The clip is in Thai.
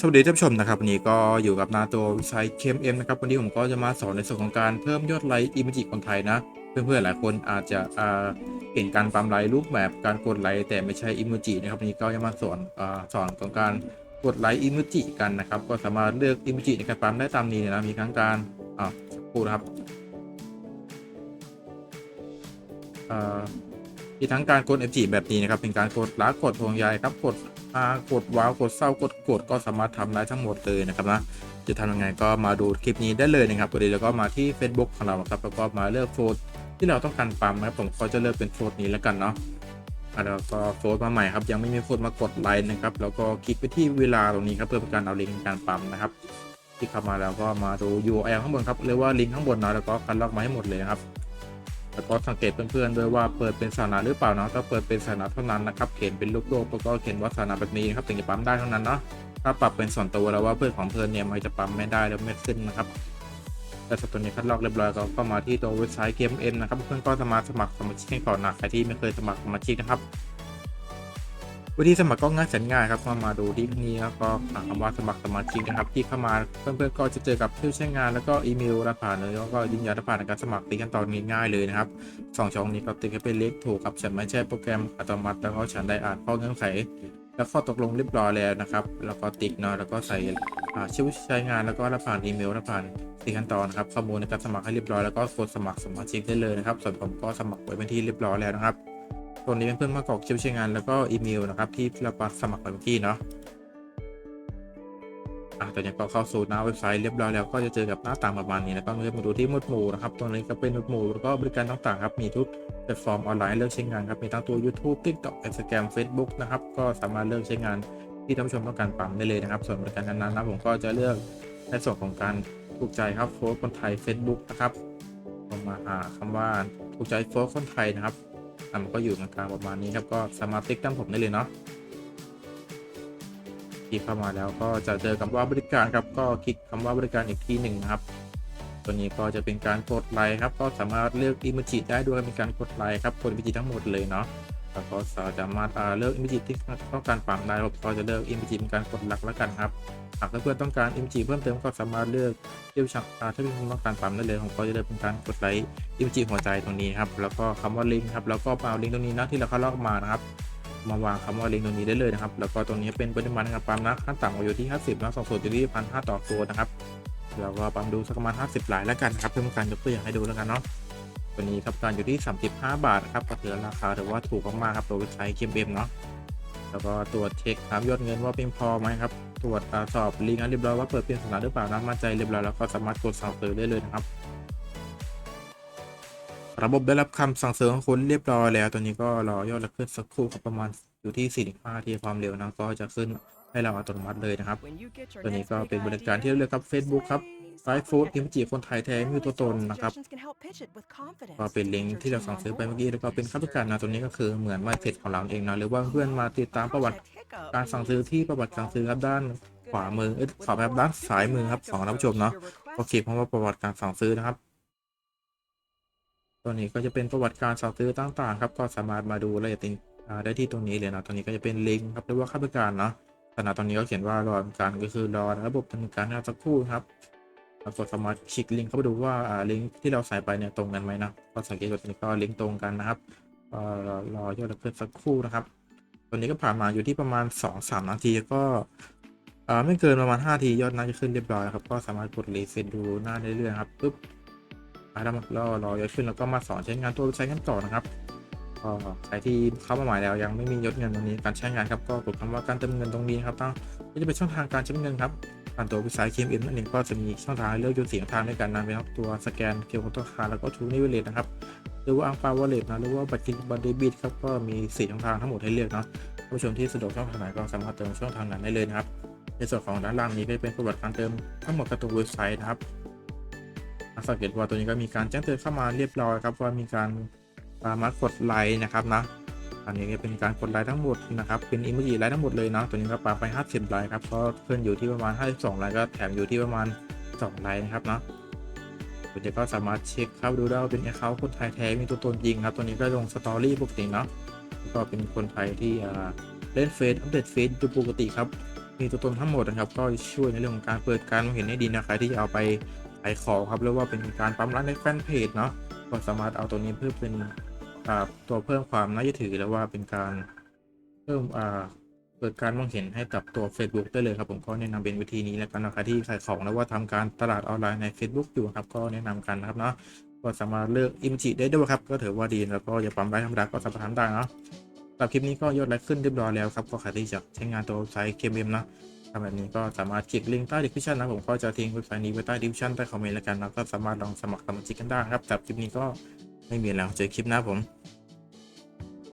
สวัสดีท่านผู้ชมนะครับวันนี้ก็อยู่กับนาตัววิชัยเคมเอ็มนะครับวันนี้ผมก็จะมาสอนในส่วนของการเพิ่มยอดไลค์อิมจิคนไทยนะ เพื่อนๆหลายคนอาจจะอ่าเห็นการปั๊มไลค์รูปแบบการกดไลค์แต่ไม่ใช่อิมจินะครับวันนี้ก็จะมาสอนอ่าสอนของการกดไลค์อิมจิกันนะครับก็สามารถเลือกอิมจิในการปั๊มได้ตามนี้นะมีทั้งการอ่าพูดนะครับอ่ามีทั้งการกด FG แบบนี้นะครับเป็นการกดลักกดห่วงใยครับกด อ่ากดว้าวกดเศร้ากดกดก็สามารถทำได้ทั้งหมดเลยนะครับนะจะทำยังไงก็มาดูคลิปนี้ได้เลยนะครับตัวนี้แล้วก็มาที่ Facebook ของเราครับแล้วก็มาเลือกโฟลที่เราต้องการปั๊มนะครับผมก็จะเลือกเป็นโฟลนี้แล้วกันเนาะอะแล้วก็โฟลมาใหม่ครับยังไม่มีคนมากดไลค์นะครับแล้วก็คลิกไปที่เวลาตรงนี้ครับเพื่อเป็นการเอาลิงก์การปั๊มนะครับที่เข้ามาแล้วก็มาดู URL ข้างบนครับเรียกว่าลิงก์ข้างบนเนาะแล้วก็คัดลอกมาให้หมดเลยนะครับ แล้วก็สังเกตเพื่อนๆด้วยว่าเปิดเป็นสถานะหรือเปล่าเนาะถ้าเปิดเป็นสถานะเท่านั้นนะครับเขียนเป็นรูปโลกแล้วก็เขียนว่าสถานะแบบนี้นะครับถึงจะปั๊มได้เท่านั้นเนาะถ้าปรับเป็นส่วนตัวแล้วว่าเพื่อนของเพื่อนเนี่ยมันจะปั๊มไม่ได้แล้วไม่ขึ้นนะครับแต่สัตัวนี้คัดลอกเรียบร้อยก็เข้ามาที่ตัวเว็บไซต์เกมเอ็มนะครับเพื่อนก็สามารถสมัครสมาชิกก่อนนะใครที่ไม่เคยสมัครสมาชิกนะครับ วิธีสมัครก็ง่ายแสนง่ายครับมามาดูที่นี้แล้วก็หาคำว่าสมัครสมาชิกนะครับที่เข้ามาเพื่อนๆก็จะเจอกับชื่อใช้งานแล้วก็อีเมลรับผ่านเลยแล้วก็ยืนยันรับผ่านในการสมัครตีขั้นตอนนี้ง่ายเลยนะครับสองช่องนี้ก็ติ๊กให้เป็นเลขถูกครับฉันไม่ใช่โปรแกรมอัตโนมัติแล้วก็ฉันได้อ่านข้อเงื่อนไขแล้วข้อตกลงเรียบร้อยแล้วนะครับแล้วก็ติ๊กเนาะแล้วก็ใส่ชื่อใช้งานแล้วก็รับผ่านอีเมลรับผ่านตีขั้นตอนนะครับข้อมูลในการสมัครให้เรียบร้อยแล้วก็กดสมัครสมาชิกได้เลยนะครับส่วนผมก็สมัครไว้เป็นที่เรียบร้อยแล้วนะครับ ตัวนี้เป็นเพื่อนมากรอกชื่อใช้งานแล้วก็อีเมลนะครับที่เราปัสมัครไปเมื่อกี้เนาะอะตอนนี้ก็เข้าสู่หน้าเว็บไซต์เรียบร้อยแล้วก็จะเจอกับหน้าต่างประมาณนี้แล้วก็เลือกมาดูที่หมวดหมู่นะครับตรงนี้ก็เป็นหมวดหมู่แล้วก็บริการต่างๆครับมีทุกแพลตฟอร์มออนไลน์เลือกใช้งานครับมีทั้งตัว YouTube TikTok Instagram Facebook นะครับก็สามารถเลือกใช้งานที่ท่านผู้ชมต้องการปั๊มได้เลยนะครับ ส่วนบริการนั้นๆนะผมก็จะเลือกในส่วนของการถูกใจครับโฟร์คนไทย Facebook นะครับมมาหาคำว่าถูกใจโฟร์คนไทยนะครับ อะมันก็อยู่กลางประมาณนี้ครับก็สามารถติ๊กตั้งผมได้เลยเนาะคลิกเข้ามาแล้วก็จะเจอคำว่าบริการครับก็คลิกคำว่าบริการอีกทีหนึ่งนะครับ ตัวนี้ก็จะเป็นการกดไลค์ครับก็สามารถเลือกอิมจิได้ด้วยเป็นการกดไลค์ครับกดอิมจิทั้งหมดเลยเนาะ แล้วก็สามารถอ่าเลือกอิมจิที่ต้องการปั๊มได้ผมก็จะเลือกอิมจิเป็นการกดหลักแล้วกันครับหากเพื่อนๆต้องการอิมจิเพิ่มเติมก็สามารถเลือกเลือกช่องถ้าเพื่อนๆต้องการปั๊มได้เลยผมก็จะเลือกเป็นการกดไลค์อิมจิหัวใจตรงนี้ครับแล้วก็คำว่าลิงก์ครับแล้วก็เอาลิงก์ตรงนี้นะที่เราเข้าลอกมานะครับ มาวางคำว่าลิงก์ตรงนี้ได้เลยนะครับ แล้วก็ตรงนี้เป็นปริมาณการปั๊มนะขั้นต่ำอยู่ที่ 50นะสองส่วนอยู่ที่พันห้าต่อตัวนะครับเราก็ปั๊มดูสักประมาณ50หลายแล้วกันครับเพื่อเป็นการยกตัวอย่างให้ดูแล้วกันเนาะ ตัวนี้ครับการอยู่ที่ 35 บาทครับก็ถือราคาถือว่าถูกมากๆครับตัวเว็บไซต์เคมเบมเนาะแล้วก็ตรวจเช็คครับยอดเงินว่าเพียงพอไหมครับตรวจสอบลิงก์อันเรียบร้อยว่าเปิดเป็นสถานะหรือเปล่านะมั่นใจเรียบร้อยแล้วก็สามารถกดสั่งซื้อได้เลยนะครับระบบได้รับคำสั่งเสริมของคุณเรียบร้อยแล้ว ตัวนี้ก็รอยอดและขึ้นสักครู่ครับประมาณอยู่ที่ 45 ทีความเร็วนะก็จะขึ้น ให้เราอัตโนมัติเลยนะครับ ตัวนี้ก็เป็นบริการที่เราเลือกครับ Facebook ครับไลฟ์ฟู้ดทีมจีคนไทยแท้มีตัวตนนะครับก็ก็เป็เป็นนลิลิงงก์ก์ที่ที่เราเราสั่สั่งงซื้ซื้ออไปไปเมื่เมื่ออกี้กี้แล้วก็เป็นข้าราชการนะตัวนี้ก็คือเหมือนไม่เสร็จของเราเองนะหรือว่าเพื่อนมาติดตามประวัติการสั่งซื้อที่ประวัติการซื้อครับด้านขวามือเอ้ยขวาแบบด้านซ้ายมือครับของท่านผู้ชมเนาะก็เขียนคำว่าประวัติการสั่งซื้อนะครับ ตัวนี้ก็จะเป็นประวัติการสั่งซื้อต่างๆครับก็สามารถมาดูรายละเอียดอ่าได้ที่ตรงนี้เลยนะตอนนี้ก็จะเป็นลิงก์ครับหรือว่าค่าบริการเนาะ ขณะตอนนี้ก็เขียนว่ารอการก็คือรอระบบดำการสักครู่ครับแล้วกดสามารถคลิกลิงก์เข้าไปดูว่าลิงก์ที่เราใส่ไปเนี่ยตรงกันไหมนะก็สังเกตว่าตัวนี้ก็ลิงก์ตรงกันนะครับรอรอยอดเพิ่มสักครู่นะครับตัวนี้ก็ผ่านมาอยู่ที่ประมาณ 2-3 นาทีก็ไม่เกินประมาณ5ทียอดน่าจะขึ้นเรียบร้อยครับก็สามารถกดรีเฟซดูหน้าได้เรื่อยๆครับปุ๊บแล้วรอรอยอดขึ้นแล้วก็มาสอนใช้งานตัวเว็บไซต์กันต่อนะครับ ก็ใครที่เข้ามาใหม่แล้วยังไม่มียอดเงินตรงนี้การใช้งานครับก็กดคำว่าการเติมเงินตรงนี้ครับตั้งก็จะเป็นช่องทางการใช้เงินครับผ่านตัวเว็บไซต์ KMM นั่นเองก็จะมีช่องทางให้เลือกยู่สี่ช่องทางด้วยกันนะเป็นทั้งตัวสแกนเคอร์ตัวคาแล้วก็ทูนิเวเลตนะครับหรือว่าอังปาวอลเล็ตนะหรือว่าบัตรเครดิตบัตรเดบิตครับก็มีสี่ช่องทางทั้งหมดให้เลือกเนาะผู้ชมที่สะดวกช่องทางไหนก็สามารถเติมช่องทางนั้นได้เลยนะครับในส่วนของด้านล่างนี้ก็เป็นประวัติการเติมทั้งหมดกับตัวเว็บไซต์นะครับสังเกตว่าตัวนี้ก็มีการแจ้งเตือนเข้ามาเรียบร้อยครับว่ามีการ สามารถกดไลค์นะครับนะอันนี้เป็นการกดไลค์ทั้งหมดนะครับ เป็นอิม j จิไลค์ทั้งหมดเลยเนาะตัวนี้ก็ปาไป50ไลค์ครับก็ขึ้นอยู่ที่ประมาณ52ไลค์ก็แถมอยู่ที่ประมาณ2ไลค์นะครับเนาะคุณจะก็สามารถเช็คครับดูได้ว่าเป็นแอคเคาท์คนไทยแท้มีตัวตนจริงครับตัวนี้ก็ลงสตอรี่ปกติเนาะก็เป็นคนไทยที่เล่นเฟซอัปเดตเฟซดูปกติครับมีตัวตนทั้งหมดนะครับ ก็ช่วยในเรื่องของการเปิดการมองเห็นได้ดีนะครับที่จะเอาไปขายของครับหรือว่าเป็นการปั๊มร้านในแฟนเพจเนาะก็สามารถเอาตัวนี้เพื่อเป็น ตัวเพิ่มความน่าเชื่อถือแล้วว่าเป็นการเพิ่มเปิดการมองเห็นให้กับตัว Facebook ได้เลยครับผมก็แนะนำเป็นวิธีนี้แล้วกันนะใครที่ขายของแล้วว่าทำการตลาดออนไลน์ใน Facebook อยู่ครับก็แนะนำกันนะครับเนาะก็สามารถเลือกอิมจิได้ด้วยครับก็ถือว่าดีแล้วก็อย่าปั๊มไลค์ธรรมดาก็สามารถทำได้เนาะสำหรับคลิปนี้ก็ยอดไลค์ขึ้นเรียบร้อยแล้วครับก็ใครที่จะใช้งานตัวเว็บไซต์ KMM นะทำแบบนี้ก็สามารถคลิกลิงก์ใต้ดีคริปชันนะผมก็จะทิ้งเว็บไซต์นี้ไว้ใต้ดีคริปชันใต้คอมเมนต์แล้วกันนะก็สามารถลองสมัครสมาชิกกันได้ครับสำหรับคลิปนี้ก็ ไม่มีแล้วเจอคลิปหน้าผม